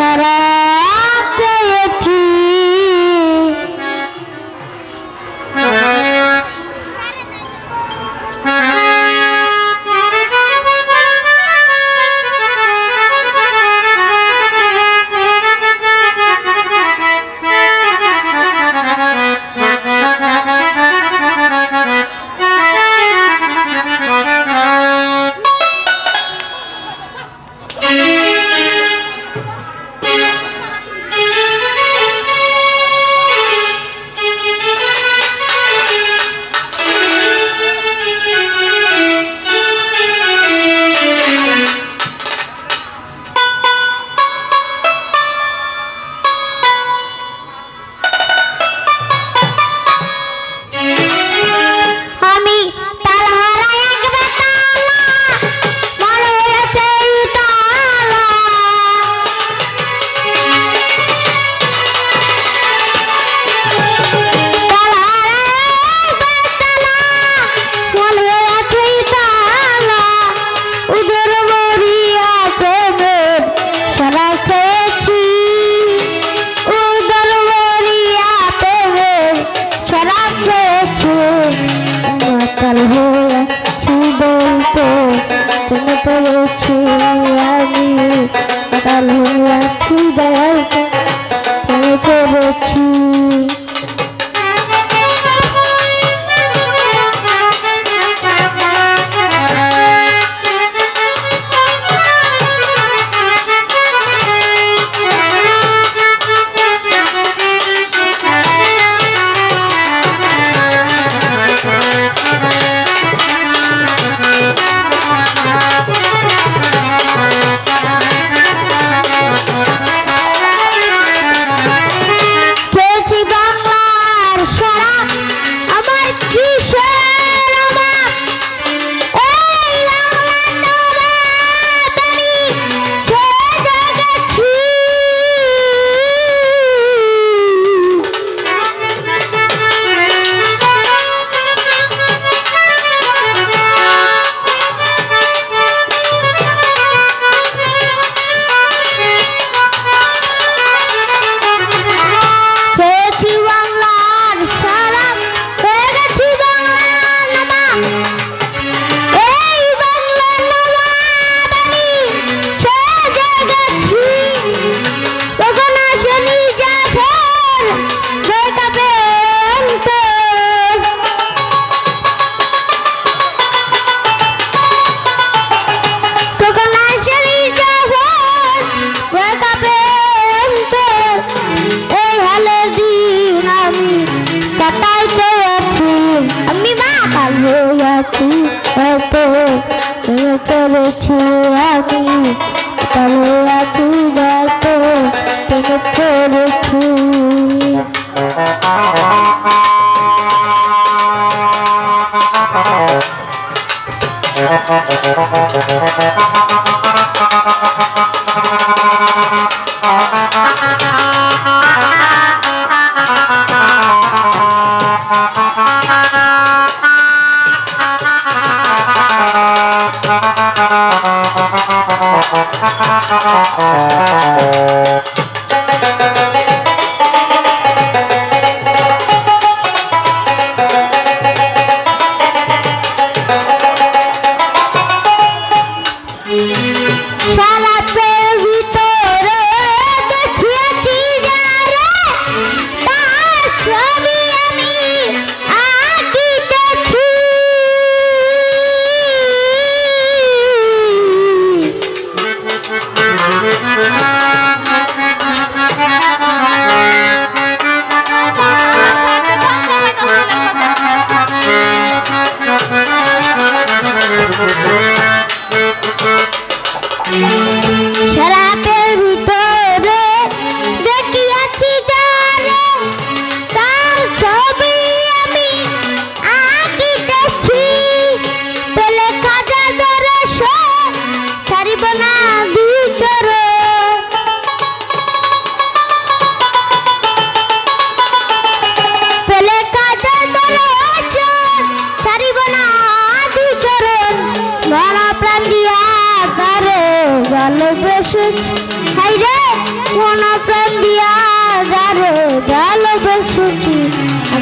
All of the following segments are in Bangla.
সারা এত চলেছি আমি তবে আছি গল্প তুমি চলেছি Thank you. Thank you.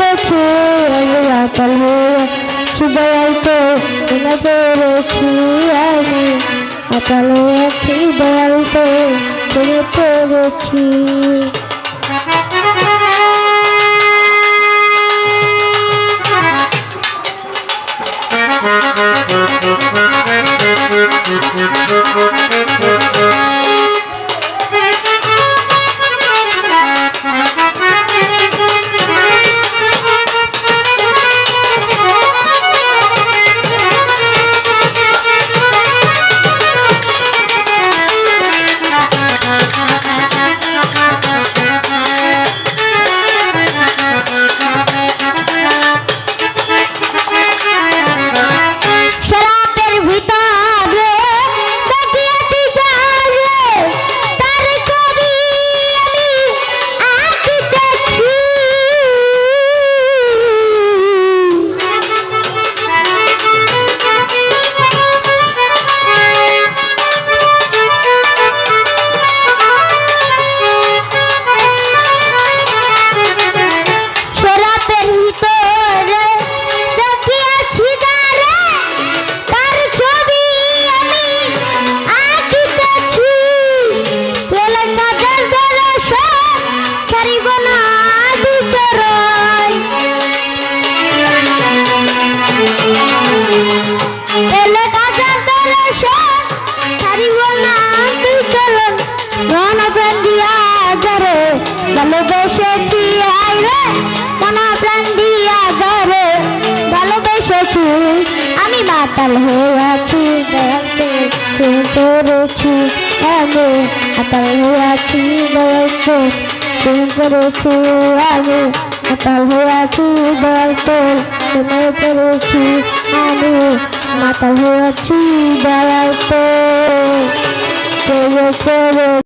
চলেছি আমি আতাল হয়েছি দয়ালতে মনে পড়েছি আমি। আতাল হয়েছি দয়ালতে মনে পড়েছি শরাবের আমি মাতাল হয়ে আছি দয়াতে তুমি করেছি আমি মাতাল হয়ে আছি দয়াতে তুমি করেছি আমি মাতাল হয়ে আছি দয়াতে তুমি করেছি আমি মাতাল হয়ে আছি দয়াতে করে